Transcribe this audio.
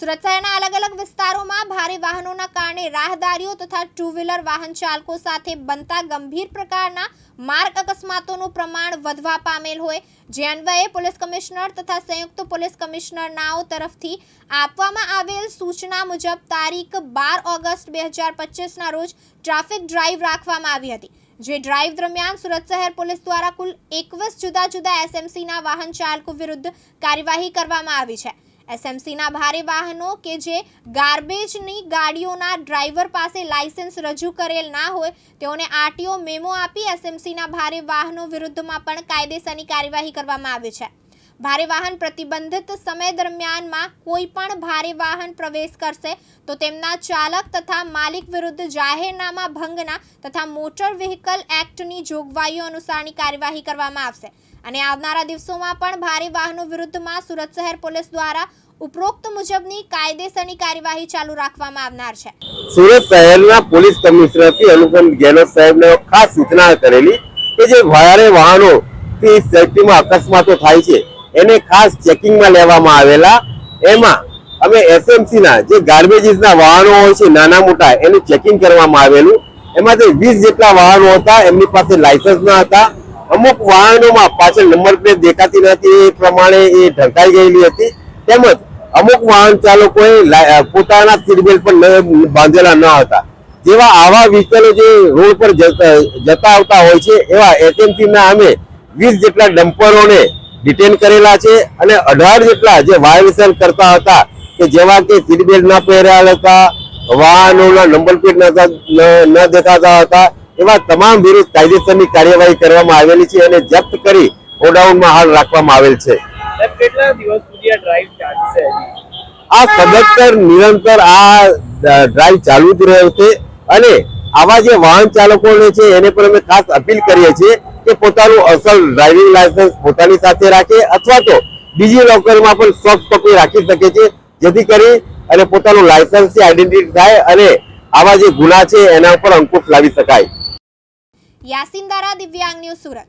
સુરત શહેરના અલગ અલગ વિસ્તારોમાં ભારે વાહનોના કારણે રાહદારીઓ તથા ટુ વ્હીલર વાહન ચાલકો સાથે બનતા ગંભીર પ્રકારના માર્ગ અકસ્માતોનું પ્રમાણ વધવા પામેલ હોય. જે અન્વયે પોલીસ કમિશનર તથા સંયુક્ત પોલીસ કમિશનરનાઓ તરફથી આપવામાં આવેલ સૂચના મુજબ તારીખ બાર ઓગસ્ટ બે હજાર પચીસના રોજ ટ્રાફિક ડ્રાઈવ રાખવામાં આવી હતી. જે ડ્રાઈવ દરમિયાન સુરત શહેર પોલીસ દ્વારા કુલ એકવીસ જુદા જુદા એસએમસીના વાહન ચાલકો વિરુદ્ધ કાર્યવાહી કરવામાં આવી છે. એસએમસીના ભારે વાહનો કે જે ગાર્બેજની ગાડીઓના ડ્રાઈવર પાસે લાયસન્સ રજૂ કરેલ ના હોય, તેઓને આરટીઓ મેમો આપી એસએમસીના ભારે વાહનો વિરુદ્ધમાં પણ કાયદેસરની કાર્યવાહી કરવામાં આવી છે. ભારે વાહન પ્રતિબંધિત સમય દરમિયાનમાં કોઈ પણ ભારે વાહન પ્રવેશ કરશે, તો તેમના ચાલક તથા માલિક વિરુદ્ધ જાહેરનામા ભંગના તથા મોટર વ્હીકલ એક્ટની જોગવાઈઓ અનુસારની કાર્યવાહી કરવામાં આવશે. અને આવનારા દિવસોમાં પણ ભારે વાહનો વિરુદ્ધમાં સુરત શહેર પોલીસ દ્વારા ઉપરોક્ત મુજબની કાયદેસરની કાર્યવાહી ચાલુ રાખવામાં આવનાર છે. સુરત શહેરના પોલીસ કમિશનરથી અનુપમ ગેહલોત સાહેબને ખાસ સૂચના કરેલી કે જે ભારે વાહનો થી સેફટીમાં અકસ્માતો થાય છે, એને ખાસ ચેકિંગમાં લેવામાં આવેલા. એમાં અમે એસએમસી ના જે ગાર્બેજીસના વાહનો હોય છે, નાના મોટા, એનું ચેકિંગ કરવામાં આવેલું. એમાંથી વીસ જેટલા વાહનો હતા, એમની પાસે લાયસન્સ ન હતા. અમુક વાહનોમાં પાછળ નંબર પ્લેટ દેખાતી નથી, એ પ્રમાણે એ ઢંકાઈ ગયેલી હતી. તેમજ અમુક વાહન ચાલકોએ પોતાના સીટ બેલ્ટ પણ બાંધેલા ન હતા. જેવા આવા વ્હીકલો જે રોડ પર જતા આવતા હોય છે, એવા એસએમસી અમે વીસ જેટલા ડમ્પરોને ડિટેન કરેલા છે અને અઢાર જેટલા જે વાયોલેશન કરતા હતા કે જેવા કે સીટ બેલ્ટ ના પહેર્યા હતા, વાહનોના નંબર પ્લેટ ન- ન દેખાતા હતા, એવા તમામ વિરુદ્ધ કાયદેસરની કાર્યવાહી કરવામાં આવેલી છે અને જપ્ત કરી ગોડાઉનમાં હાલ રાખવામાં આવેલ છે. સાહેબ કેટલા દિવસ સુધી આ ડ્રાઈવ ચાલશે? આ સદંતર નિરંતર આ ડ્રાઈવ ચાલુ જ રહ્યો છે અને આવા જે વાહન ચાલકોને છે એને પણ અમે ખાસ અપીલ કરીએ છીએ કે પોતાનું અસલ ડ્રાઇવિંગ લાયસન્સ પોતાની સાથે રાખે અથવા તો બીજી લોકરમાં પણ સોફ્ટ કોપી રાખી શકે છે જેથી કરી અને પોતાનું લાયસન્સ આઈડેન્ટિટી થાય અને આવા જે ગુના છે એના ઉપર અંકુશ લાવી શકાય. યાસીન દારા દિવ્યાંગ ન્યૂઝ સુરત.